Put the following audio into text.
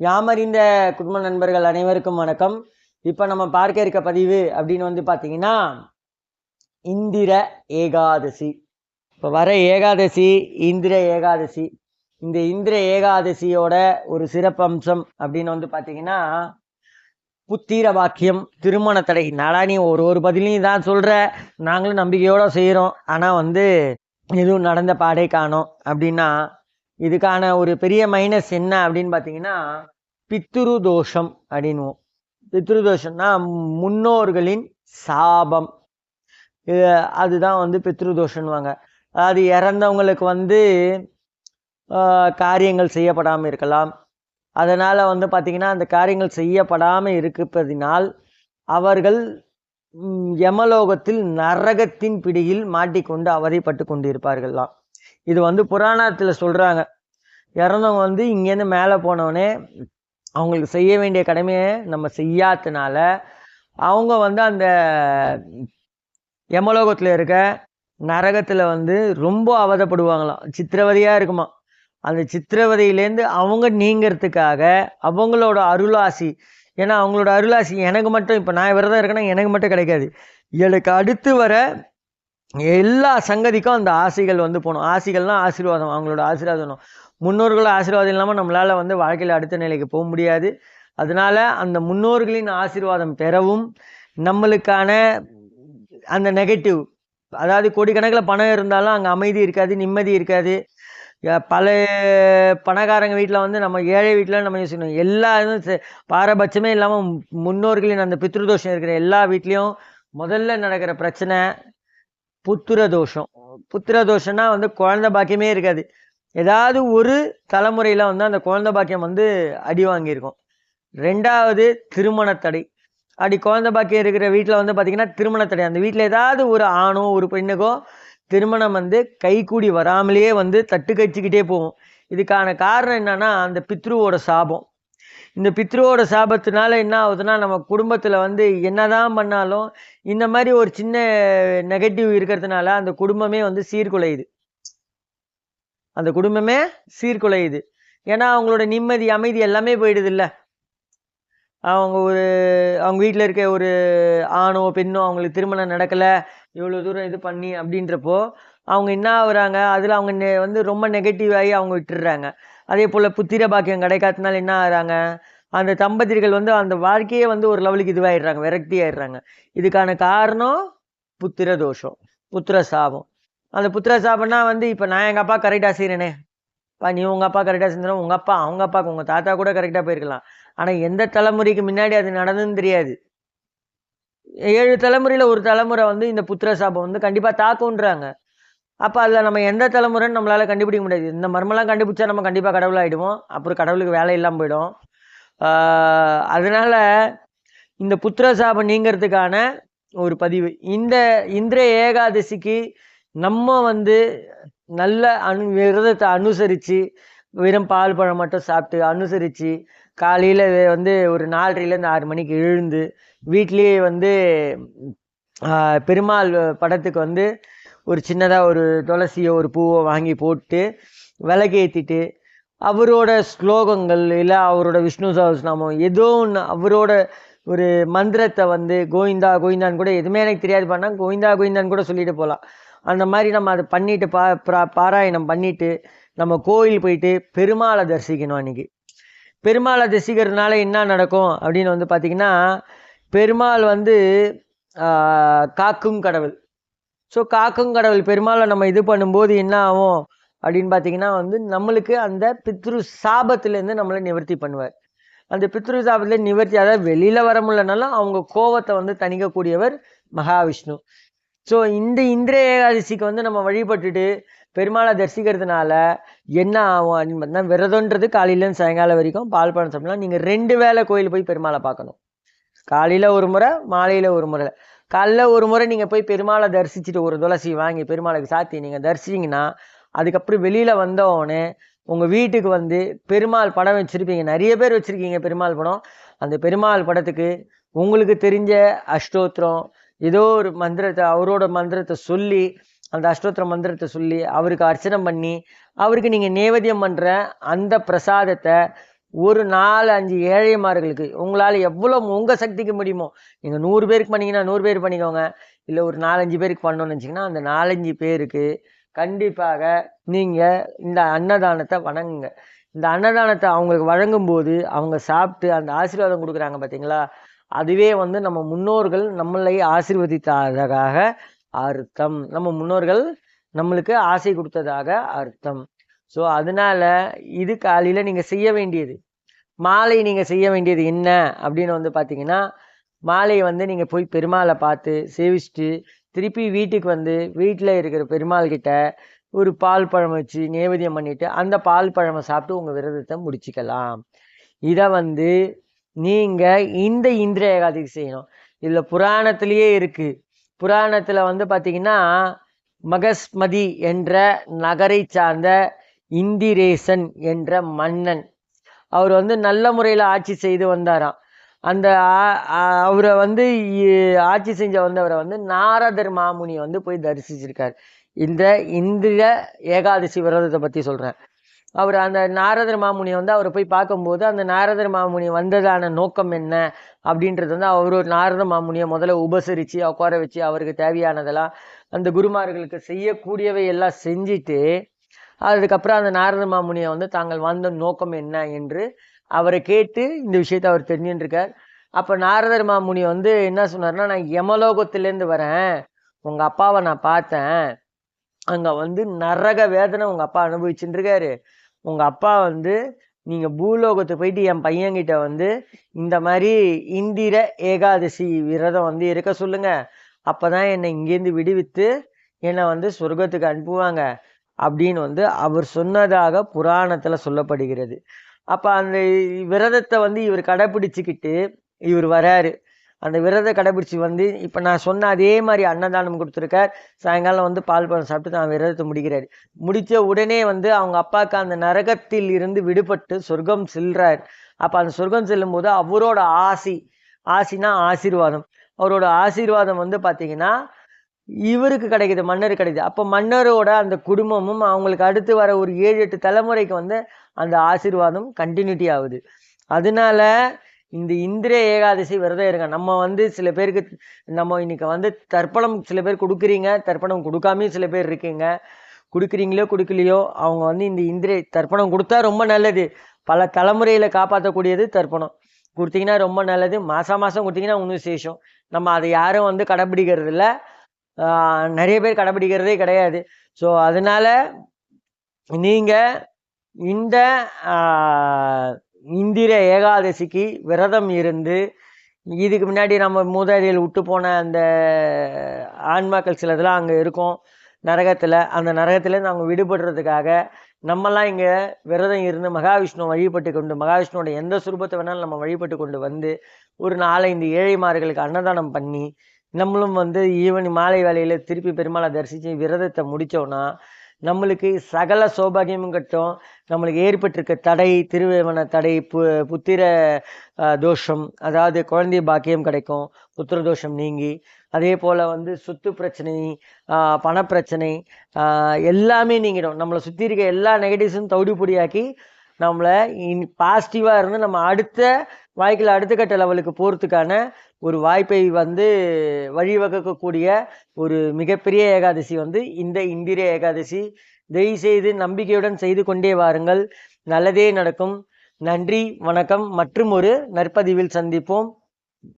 யாமறிந்த குடும்ப நண்பர்கள் அனைவருக்கும் வணக்கம். இப்போ நம்ம பார்க்க இருக்க பதிவு அப்படின்னு வந்து பார்த்தீங்கன்னா இந்திர ஏகாதசி. இப்போ வர ஏகாதசி இந்திர ஏகாதசி. இந்த இந்திர ஏகாதசியோட ஒரு சிறப்பம்சம் அப்படின்னு வந்து பார்த்தீங்கன்னா புத்தீர வாக்கியம் திருமண தடை. நாடா நீ ஒரு ஒரு பதிலையும் தான் சொல்கிற நாங்களும் நம்பிக்கையோடு செய்கிறோம் ஆனால் வந்து எதுவும் நடந்த பாடே காணோம். அப்படின்னா இதுக்கான ஒரு பெரிய மைனஸ் என்ன அப்படின்னு பார்த்தீங்கன்னா பித்ரு தோஷம் அப்படின்வோம் பித்ரு தோஷம்னா முன்னோர்களின் சாபம். அதுதான் வந்து பித்ரு தோஷம்னுவாங்க அதாவது இறந்தவங்களுக்கு வந்து காரியங்கள் செய்யப்படாமல் இருக்கலாம். அதனால் வந்து பார்த்திங்கன்னா அந்த காரியங்கள் செய்யப்படாமல் இருப்பதினால் அவர்கள் யமலோகத்தில் நரகத்தின் பிடியில் மாட்டிக்கொண்டு அவதிப்பட்டு கொண்டிருப்பார்கள்லாம். இது வந்து புராணத்தில் சொல்கிறாங்க இறந்தவங்க வந்து இங்கேருந்து மேலே போனவொடனே அவங்களுக்கு செய்ய வேண்டிய கடமையை நம்ம செய்யாதனால அவங்க வந்து அந்த யமலோகத்தில் இருக்க நரகத்தில் வந்து ரொம்ப அவதப்படுவாங்களாம். சித்திரவதையாக இருக்குமா. அந்த சித்திரவதையிலேருந்து அவங்க நீங்கிறதுக்காக அவங்களோட அருளாசி ஏன்னா அவங்களோட அருளாசி எனக்கு மட்டும் இப்போ நான் விரதம் இருக்கேன்னா எனக்கு மட்டும் கிடைக்காது. எனக்கு அடுத்து வர எல்லா சங்கதிக்கும் அந்த ஆசைகள் வந்து போகணும். ஆசைகள்னால் ஆசீர்வாதம் அவங்களோட ஆசீர்வாதம். முன்னோர்களோட ஆசீர்வாதம் இல்லாமல் நம்மளால் வந்து வாழ்க்கையில் அடுத்த நிலைக்கு போக முடியாது. அதனால அந்த முன்னோர்களின் ஆசீர்வாதம் பெறவும் நம்மளுக்கான அந்த நெகட்டிவ் அதாவது கோடிக்கணக்கில் பணம் இருந்தாலும் அங்கே அமைதி இருக்காது நிம்மதி இருக்காது. பல பணக்காரங்க வீட்டில் வந்து நம்ம ஏழை வீட்டில் நம்ம யோசிக்கணும். எல்லா இதுவும் பாரபட்சமே இல்லாமல் முன்னோர்களின் அந்த பித்ருதோஷம் இருக்கிற எல்லா வீட்லேயும் முதல்ல நடக்கிற பிரச்சனை புத்திர தோஷம். புத்திர தோஷம்னா வந்து குழந்தை பாக்கியமே இருக்காது. ஏதாவது ஒரு தலைமுறையில் வந்து அந்த குழந்தை பாக்கியம் வந்து அடி வாங்கியிருக்கும். ரெண்டாவது திருமண தடை. அப்படி குழந்தை பாக்கியம் இருக்கிற வீட்டில் வந்து பார்த்திங்கன்னா திருமண தடை. அந்த வீட்டில் ஏதாவது ஒரு ஆணோ ஒரு பெண்ணுக்கோ திருமணம் வந்து கைகூடி வராமலேயே வந்து தட்டு கழிச்சுக்கிட்டே போகும். இதுக்கான காரணம் என்னன்னா அந்த பித்ருவோட சாபம். இந்த பித்ருவோட சாபத்தினால என்ன ஆகுதுன்னா நம்ம குடும்பத்தில் வந்து என்னதான் பண்ணாலும் இந்த மாதிரி ஒரு சின்ன நெகட்டிவ் இருக்கிறதுனால அந்த குடும்பமே வந்து சீர்குலையுது. அந்த குடும்பமே சீர்குலையுது. ஏன்னா அவங்களோட நிம்மதி அமைதி எல்லாமே போயிடுது இல்லை அவங்க ஒரு அவங்க வீட்டில் இருக்க ஒரு ஆணோ பெண்ணோ அவங்களுக்கு திருமணம் நடக்கலை இவ்வளோ தூரம் இது பண்ணி அப்படின்றப்போ அவங்க என்ன ஆகுறாங்க? அதில் அவங்க நெ- வந்து ரொம்ப நெகட்டிவ் ஆகி அவங்க விட்டுடுறாங்க. அதே போல் புத்திர பாக்கியம் கிடைக்காதனால என்ன ஆகிறாங்க? அந்த தம்பதிகள் வந்து அந்த வாழ்க்கையே வந்து ஒரு லெவலுக்கு இதுவாகிடுறாங்க விரக்தி ஆயிடுறாங்க இதுக்கான காரணம் புத்திர தோஷம் புத்திர சாபம். அந்த புத்திர சாபம்னா வந்து இப்போ நான் எங்கள் அப்பா கரெக்டாக செய்கிறேனே பா நீ உங்கள் அப்பா கரெக்டாக செஞ்சிடும் உங்கள் அப்பா அவங்க அப்பாவுக்கு உங்கள் தாத்தா கூட கரெக்டாக போயிருக்கலாம். ஆனால் எந்த தலைமுறைக்கு முன்னாடி அது நடந்துன்னு தெரியாது. ஏழு தலைமுறையில் ஒரு தலைமுறை வந்து இந்த புத்திர சாபம் வந்து கண்டிப்பாக தாக்குன்றாங்க அப்போ அதில் நம்ம எந்த தலைமுறைன்னு நம்மளால் கண்டுபிடிக்க முடியாது. இந்த மர்மெல்லாம் கண்டுபிடிச்சா நம்ம கண்டிப்பாக கடவுள் ஆகிடுவோம் அப்புறம் கடவுளுக்கு வேலை இல்லாமல் போயிடும். அதனால் இந்த புத்திர சாபம் நீங்கிறதுக்கான ஒரு பதிவு. இந்த இந்திர ஏகாதசிக்கு நம்ம வந்து நல்ல அனு விரதத்தை அனுசரித்து வெறும் பால் பழம் மட்டும் சாப்பிட்டு அனுசரித்து காலையில் வந்து ஒரு நாலரைலேருந்து ஆறு மணிக்கு எழுந்து வீட்லேயே வந்து பெருமாள் படத்துக்கு வந்து ஒரு சின்னதாக ஒரு துளசியோ ஒரு பூவோ வாங்கி போட்டு விளக்கேற்றிட்டு அவரோட ஸ்லோகங்கள் இல்லை அவரோட விஷ்ணு சஹஸ்ரநாமம் ஏதோ ஒன்று அவரோட ஒரு மந்திரத்தை வந்து கோவிந்தா கோவிந்தான்னு கூட எதுவுமே எனக்கு தெரியாது. பண்ணால் கோவிந்தா கோவிந்தான்னு கூட சொல்லிட்டு போகலாம் அந்த மாதிரி நம்ம அதை பண்ணிட்டு பா பிரா- பாராயணம் பண்ணிட்டு நம்ம கோயில் போயிட்டு பெருமாளை தரிசிக்கணும் அன்றைக்கி பெருமாளை தரிசிக்கிறதுனால என்ன நடக்கும் அப்படின்னு வந்து பார்த்திங்கன்னா பெருமாள் வந்து காக்கும் கடவுள். ஸோ காக்கும் கடவுள் பெருமாளை நம்ம இது பண்ணும்போது என்ன ஆகும்? அப்படின்னு பார்த்தீங்கன்னா வந்து நம்மளுக்கு அந்த பித்ரு சாபத்திலேருந்து நம்மளை நிவர்த்தி பண்ணுவார். அந்த பித்ரு சாபத்தில் நிவர்த்தி அதாவது வெளியில் வர முடியலனாலும் அவங்க கோவத்தை வந்து தணிக்கக்கூடியவர் மகாவிஷ்ணு. ஸோ இந்த இந்திர ஏகாதசிக்கு வந்து நம்ம வழிபட்டுட்டு பெருமாளை தரிசிக்கிறதுனால என்ன ஆகும் அப்படின்னு பார்த்தீங்கன்னா விரதன்றது காலையிலேருந்து சாயங்காலம் வரைக்கும் பால் பழம் சாப்பிடலாம். நீங்கள் ரெண்டு வேளை கோயில் போய் பெருமாளை பார்க்கணும். காலையில் ஒரு முறை மாலையில் ஒரு முறை. காலைல ஒரு முறை நீங்கள் போய் பெருமாளை தரிசிச்சுட்டு ஒரு துளசி வாங்கி பெருமாளுக்கு சாத்தி நீங்கள் தரிசிச்சிங்கன்னா அதுக்கப்புறம் வெளியில் வந்தவொடனே உங்கள் வீட்டுக்கு வந்து பெருமாள் படம் வச்சுருப்பீங்க. நிறைய பேர் வச்சுருக்கீங்க பெருமாள் படம். அந்த பெருமாள் படத்துக்கு உங்களுக்கு தெரிஞ்ச அஷ்டோத்திரம் ஏதோ ஒரு மந்திரத்தை அவரோட மந்திரத்தை சொல்லி அந்த அஷ்டோத்திர மந்திரத்தை சொல்லி அவருக்கு அர்ச்சனை பண்ணி அவருக்கு நீங்கள் நேவேத்தியம் பண்ணுற அந்த பிரசாதத்தை ஒரு நாலு அஞ்சு ஏழைமார்களுக்கு உங்களால் எவ்வளோ உங்கள் சக்திக்கு முடியுமோ நீங்கள் நூறு பேருக்கு பண்ணிங்கன்னா நூறு பேர் பண்ணிக்கோங்க. இல்லை ஒரு நாலஞ்சு பேருக்கு பண்ணோம்னு வச்சிங்கன்னா அந்த நாலஞ்சு பேருக்கு கண்டிப்பாக நீங்கள் இந்த அன்னதானத்தை வணங்குங்க. இந்த அன்னதானத்தை அவங்களுக்கு வழங்கும்போது அவங்க சாப்பிட்டு அந்த ஆசீர்வாதம் கொடுக்குறாங்க பார்த்தீங்களா அதுவே வந்து நம்ம முன்னோர்கள் நம்மளை ஆசீர்வதித்ததாக அர்த்தம். நம்ம முன்னோர்கள் நம்மளுக்கு ஆசை கொடுத்ததாக அர்த்தம். ஸோ அதனால இது காலையில் நீங்கள் செய்ய வேண்டியது. மாலை நீங்கள் செய்ய வேண்டியது என்ன அப்படின்னு வந்து பார்த்தீங்கன்னா மாலை வந்து நீங்கள் போய் பெருமாளை பார்த்து சேவிச்சுட்டு திருப்பி வீட்டுக்கு வந்து வீட்டில் இருக்கிற பெருமாள் கிட்ட ஒரு பால் பழம் வச்சு நேவேதியம் பண்ணிவிட்டு அந்த பால் பழமை சாப்பிட்டு உங்கள் விரதத்தை முடிச்சுக்கலாம். இதை வந்து நீங்கள் இந்த இந்திர ஏகாதிக்கு செய்யணும். இதில் புராணத்திலேயே இருக்குது புராணத்தில் வந்து பார்த்திங்கன்னா மகஸ்மதி என்ற நகரை சார்ந்த இந்திரேசன் என்ற மன்னன். அவர் வந்து நல்ல முறையில் ஆட்சி செய்து வந்தாராம். அந்த அவரை வந்து இ- ஆட்சி செஞ்ச வந்தவரை வந்து நாரதர் மாமுனியை வந்து போய் தரிசிச்சிருக்கார். இந்த இந்திர ஏகாதசி விரதத்தை பற்றி சொல்கிறேன் அவர் அந்த நாரதர் மாமுனியை வந்து அவரை போய் பார்க்கும்போது அந்த நாரதர் மாமுனி வந்ததான நோக்கம் என்ன அப்படின்றது வந்து அவர் ஒரு நாரத மாமுனியை முதல்ல உபசரித்து உட்கார வச்சு அவருக்கு தேவையானதெல்லாம் அந்த குருமார்களுக்கு செய்யக்கூடியவை எல்லாம் செஞ்சுட்டு அதுக்கப்புறம் அந்த நாரத மாமுனியை வந்து தாங்கள் வந்த நோக்கம் என்ன என்று அவரை கேட்டு இந்த விஷயத்தை அவர் தெரிஞ்சுட்டுருக்கார் அப்போ நாரதர் மாமுனி வந்து என்ன சொன்னார்னா நான் யமலோகத்திலேருந்து வரேன். உங்கள் அப்பாவை நான் பார்த்தேன். அங்கே வந்து நரக வேதனை உங்கள் அப்பா அனுபவிச்சுட்டுருக்காரு உங்கள் அப்பா வந்து நீங்கள் பூலோகத்துக்கு போயிட்டு என் பையன்கிட்ட வந்து இந்த மாதிரி இந்திர ஏகாதசி விரதம் வந்து இருக்க சொல்லுங்க. அப்போ தான் என்னை இங்கேருந்து விடுவித்து என்னை வந்து சொர்க்கத்துக்கு அனுப்புவாங்க. அப்படின்னு வந்து அவர் சொன்னதாக புராணத்தில் சொல்லப்படுகிறது. அப்போ அந்த விரதத்தை வந்து இவர் கடைப்பிடிச்சிக்கிட்டு இவர் வராரு. அந்த விரத கடைபிடிச்சி வந்து இப்போ நான் சொன்ன அதே மாதிரி அன்னதானம் கொடுத்துருக்கார். சாயங்காலம் வந்து பால் பழம் சாப்பிட்டு தான் விரதத்தை முடிக்கிறார். முடித்த உடனே வந்து அவங்க அப்பாவுக்கு அந்த நரகத்தில் இருந்து விடுபட்டு சொர்க்கம் செல்றார். அப்போ அந்த சொர்க்கம் செல்லும்போது அவரோட ஆசி ஆசினா ஆசீர்வாதம். அவரோட ஆசீர்வாதம் வந்து பார்த்தீங்கன்னா இவருக்கு கிடைக்குது மன்னர் கிடைக்குது. அப்போ மன்னரோட அந்த குடும்பமும் அவங்களுக்கு அடுத்து வர ஒரு ஏழு எட்டு தலைமுறைக்கு வந்து அந்த ஆசீர்வாதம் கண்டினியூட்டி ஆகுது. அதனால இந்த இந்திர ஏகாதசி விரதம் இருங்க. நம்ம வந்து சில பேருக்கு நம்ம இன்னைக்கு வந்து தர்ப்பணம் சில பேர் கொடுக்குறீங்க தர்ப்பணம் கொடுக்காமையும் சில பேர் இருக்கீங்க. கொடுக்குறீங்களோ கொடுக்கலையோ அவங்க வந்து இந்த இந்திரிய தர்ப்பணம் கொடுத்தா ரொம்ப நல்லது. பல தலைமுறையில் காப்பாற்றக்கூடியது தர்ப்பணம். கொடுத்தீங்கன்னா ரொம்ப நல்லது. மாதம் மாதம் கொடுத்தீங்கன்னா இன்னும் விசேஷம். நம்ம அதை யாரும் வந்து கடைப்பிடிக்கிறது இல்லை நிறைய பேர் கடைப்பிடிக்கிறதே கிடையாது. ஸோ அதனால நீங்கள் இந்த இந்திர ஏகாதசிக்கு விரதம் இருந்து இதுக்கு முன்னாடி நம்ம மூதாதையில் விட்டு போன அந்த ஆன்மாக்கள் சிலதெல்லாம் அங்கே இருக்கும். நரகத்தில் அந்த நரகத்துலேருந்து அவங்க விடுபடுறதுக்காக நம்மலாம் இங்கே விரதம் இருந்து மகாவிஷ்ணுவை வழிபட்டு கொண்டு மகாவிஷ்ணுவோட எந்த சுரூபத்தை வேணாலும் நம்ம வழிபட்டு கொண்டு வந்து ஒரு நாலஞ்சு ஏழைமார்களுக்கு அன்னதானம் பண்ணி நம்மளும் வந்து ஈவன் மாலை வேலையில் திருப்பி பெருமாளை தரிசித்து விரதத்தை முடித்தோன்னா நம்மளுக்கு சகல சௌபாகியமும் கட்டும். நம்மளுக்கு ஏற்பட்டிருக்க தடை திருவேவன தடை பு புத்திர தோஷம் அதாவது குழந்தை பாக்கியம் கிடைக்கும். புத்திர தோஷம் நீங்கி அதே போல் வந்து சொத்து பிரச்சனை பணப்பிரச்சனை எல்லாமே நீங்கிடும். நம்மளை சுற்றி இருக்க எல்லா நெகட்டிவ்ஸும் தவிடுபொடியாக்கி நம்மளை இன் பாசிட்டிவாக இருந்து நம்ம அடுத்த வாழ்க்கையில் அடுத்த கட்ட லெவலுக்கு போகிறதுக்கான ஒரு வாய்ப்பை வந்து வழிவகுக்கக்கூடிய ஒரு மிகப்பெரிய ஏகாதசி வந்து இந்த இந்திரிய ஏகாதசி. தயவுசெய்து நம்பிக்கையுடன் செய்து கொண்டே வாருங்கள். நல்லதே நடக்கும். நன்றி வணக்கம் மற்றும் ஒரு நற்பதிவில் சந்திப்போம்.